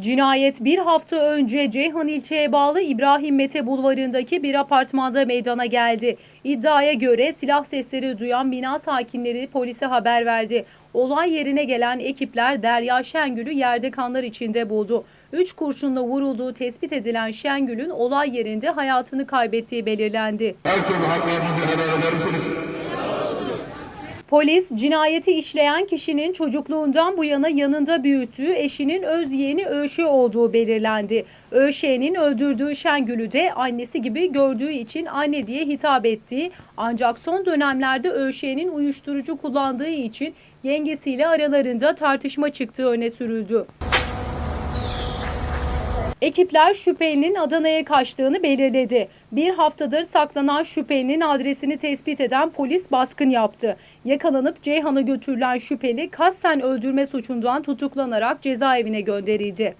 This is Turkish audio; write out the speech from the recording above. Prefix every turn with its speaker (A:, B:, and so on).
A: Cinayet bir hafta önce Ceyhan ilçeye bağlı İbrahim Mete Bulvarı'ndaki bir apartmanda meydana geldi. İddiaya göre silah sesleri duyan bina sakinleri polise haber verdi. Olay yerine gelen ekipler Derya Şengül'ü yerde kanlar içinde buldu. Üç kurşunla vurulduğu tespit edilen Şengül'ün olay yerinde hayatını kaybettiği belirlendi.
B: Her türlü haklarınızı helal eder misiniz?
A: Polis cinayeti işleyen kişinin çocukluğundan bu yana yanında büyüttüğü eşinin öz yeğeni Öşe olduğu belirlendi. Öşe'nin öldürdüğü Şengül'ü de annesi gibi gördüğü için anne diye hitap ettiği ancak son dönemlerde Öşe'nin uyuşturucu kullandığı için yengesiyle aralarında tartışma çıktığı öne sürüldü. Ekipler şüphelinin Adana'ya kaçtığını belirledi. Bir haftadır saklanan şüphelinin adresini tespit eden polis baskın yaptı. Yakalanıp Ceyhan'a götürülen şüpheli kasten öldürme suçundan tutuklanarak cezaevine gönderildi.